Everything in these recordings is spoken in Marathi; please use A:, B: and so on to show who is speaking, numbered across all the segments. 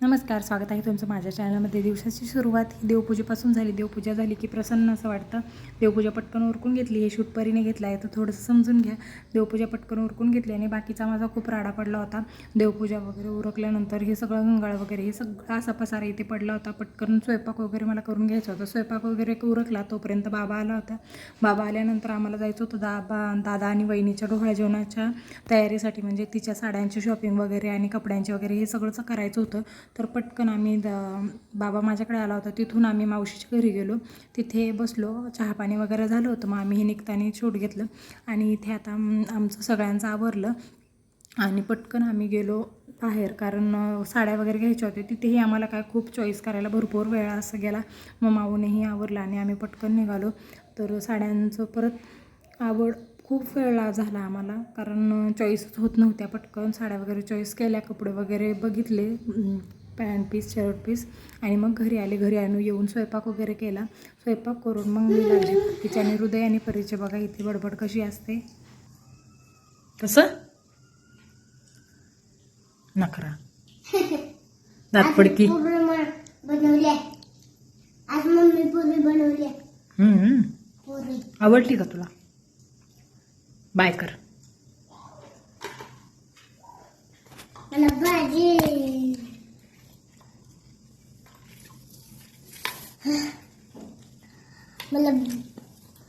A: नमस्कार स्वागत आहे तुमचं माझ्या चॅनलमध्ये. दिवसाची सुरुवात ही देवपूजेपासून झाली. देवपूजा झाली की प्रसन्न असं वाटतं. देवपूजा पटकन उरकून घेतली. हे शूट परीने घेतलं आहे तर थोडंसं समजून घ्या. देवपूजा पटकन उरकून घेतली आणि बाकीचा माझा खूप राडा पडला होता. देवपूजा वगैरे उरकल्यानंतर हे सगळं गंगाळ वगैरे हे सगळं असा पसारा इथे पडला होता. पटकन स्वयंपाक वगैरे मला करून घ्यायचा होता. स्वयंपाक वगैरे उरकला तोपर्यंत बाबा आला होता. बाबा आल्यानंतर आम्हाला जायचं होतं दाबा दादा आणि वहिनीच्या डोहळ्या जेवणाच्या तयारीसाठी. म्हणजे तिच्या साड्यांची शॉपिंग वगैरे आणि कपड्यांची वगैरे हे सगळंच करायचं होतं. तर पटकन आम्ही द बाबा माझ्याकडे आला होता. तिथून आम्ही मावशीच्या घरी गेलो. तिथे बसलो. चहापाणी वगैरे झालं होतं. मग आम्ही हे निघताना शूट घेतलं. आणि इथे आता आमचं सगळ्यांचं आवरलं. आणि पटकन आम्ही गेलो बाहेर. कारण साड्या वगैरे घ्यायच्या होत्या. तिथेही आम्हाला काय खूप चॉईस करायला भरपूर वेळ असं गेला. मग माऊनेही आवरलं आणि आम्ही पटकन निघालो. तर साड्यांचं परत आवड खूप वेळा झाला आम्हाला. कारण चॉईसच होत नव्हत्या पटकन. साड्या वगैरे चॉईस केल्या. कपडे वगैरे बघितले. पॅन्ट पीस शर्ट पीस आणि मग घरी आले घरी आणून येऊन स्वयंपाक वगैरे केला. स्वयंपाक करून मग मी लागले. तिच्याने हृदय आणि परीचे बघा इथे बडबड कशी असते. कसं नखरा. दातपडकी
B: पुरी बनवली आज मम्मी पुरी बनवली
A: हम्म.
B: पुरी.
A: आवडली का तुला? बाय कर
B: मला भाजी मला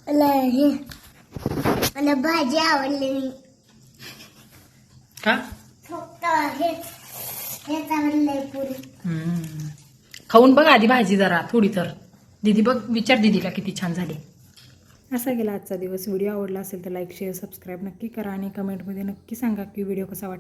B: मला हे मला भाजी आवडली नाही.
A: का?
B: फक्त हे हेच आवडलंय पुरी.
A: हम्म. खाऊन बघ आधी भाजी जरा थोडी तर. दीदी बघ विचार दीदीला किती छान झाली. असा गेला आजचा दिवस. व्हिडिओ आवडला असेल तर लाईक शेअर सबस्क्राईब नक्की करा आणि कमेंटमध्ये नक्की सांगा की व्हिडिओ कसा वाटला.